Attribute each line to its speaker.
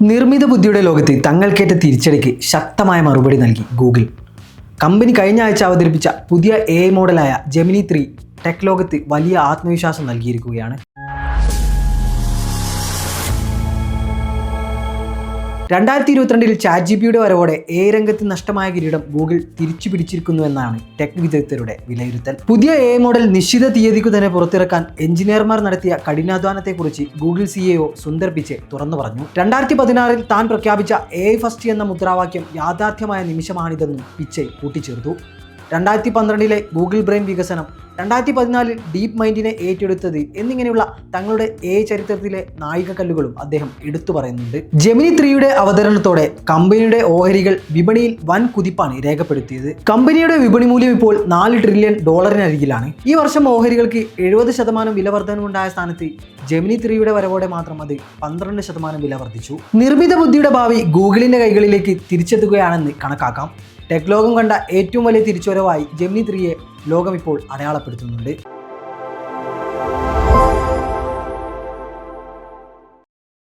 Speaker 1: നിർമ്മിത ബുദ്ധിയുടെ ലോകത്ത് തങ്ങൾക്കേറ്റ തിരിച്ചടിക്ക് ശക്തമായ മറുപടി നൽകി ഗൂഗിൾ. കമ്പനി കഴിഞ്ഞ ആഴ്ച അവതരിപ്പിച്ച പുതിയ എ മോഡലായ ജെമിനി ത്രീ ടെക് ലോകത്ത് വലിയ ആത്മവിശ്വാസം നൽകിയിരിക്കുകയാണ് രണ്ടായിരത്തി ഇരുപത്തിരണ്ടിൽ ചാറ്റ് ജി പിയുടെ വരവോടെ എ രംഗത്ത് നഷ്ടമായ കിരീടം ഗൂഗിൾ തിരിച്ചു പിടിച്ചിരിക്കുന്നുവെന്നാണ് ടെക് വിദഗ്ധരുടെ വിലയിരുത്തൽ. പുതിയ എ മോഡൽ നിശ്ചിത തീയതിക്കു തന്നെ പുറത്തിറക്കാൻ എഞ്ചിനീയർമാർ നടത്തിയ കഠിനാധ്വാനത്തെക്കുറിച്ച് ഗൂഗിൾ സിഇഒ സുന്ദർ പിച്ചെ തുറന്നു പറഞ്ഞു. രണ്ടായിരത്തി പതിനാറിൽ താൻ പ്രഖ്യാപിച്ച എ ഫസ്റ്റ് എന്ന മുദ്രാവാക്യം യാഥാർത്ഥ്യമായ നിമിഷമാണിതെന്നും പിച്ചെ കൂട്ടിച്ചേർത്തു. രണ്ടായിരത്തി പന്ത്രണ്ടിലെ ഗൂഗിൾ ബ്രെയിൻ വികസനം രണ്ടായിരത്തി പതിനാലിൽ ഡീപ് മൈൻഡിനെ ഏറ്റെടുത്തത് എന്നിങ്ങനെയുള്ള തങ്ങളുടെ എ ചരിത്രത്തിലെ നായിക നായികക്കല്ലുകളും അദ്ദേഹം എടുത്തു പറയുന്നുണ്ട്. ജെമിനി ത്രീയുടെ അവതരണത്തോടെ കമ്പനിയുടെ ഓഹരികൾ വിപണിയിൽ വൻ കുതിപ്പാണ് രേഖപ്പെടുത്തിയത്. കമ്പനിയുടെ വിപണി മൂല്യം ഇപ്പോൾ നാല് ട്രില്യൺ ഡോളറിനരികിലാണ് ഈ വർഷം ഓഹരികൾക്ക് എഴുപത് ശതമാനം വില വർധനമുണ്ടായ സ്ഥാനത്ത് ജെമിനി ത്രീയുടെ വരവോടെ മാത്രം അത് പന്ത്രണ്ട് ശതമാനം വില വർദ്ധിച്ചു. നിർമ്മിത ബുദ്ധിയുടെ ഭാവി ഗൂഗിളിന്റെ കൈകളിലേക്ക് തിരിച്ചെത്തുകയാണെന്ന് കണക്കാക്കാം. ടെക് ലോകം കണ്ട ഏറ്റവും വലിയ തിരിച്ചുവരവായി ജെമിനി ത്രീയെ ലോകം ഇപ്പോൾ അടയാളപ്പെടുത്തുന്നുണ്ട്.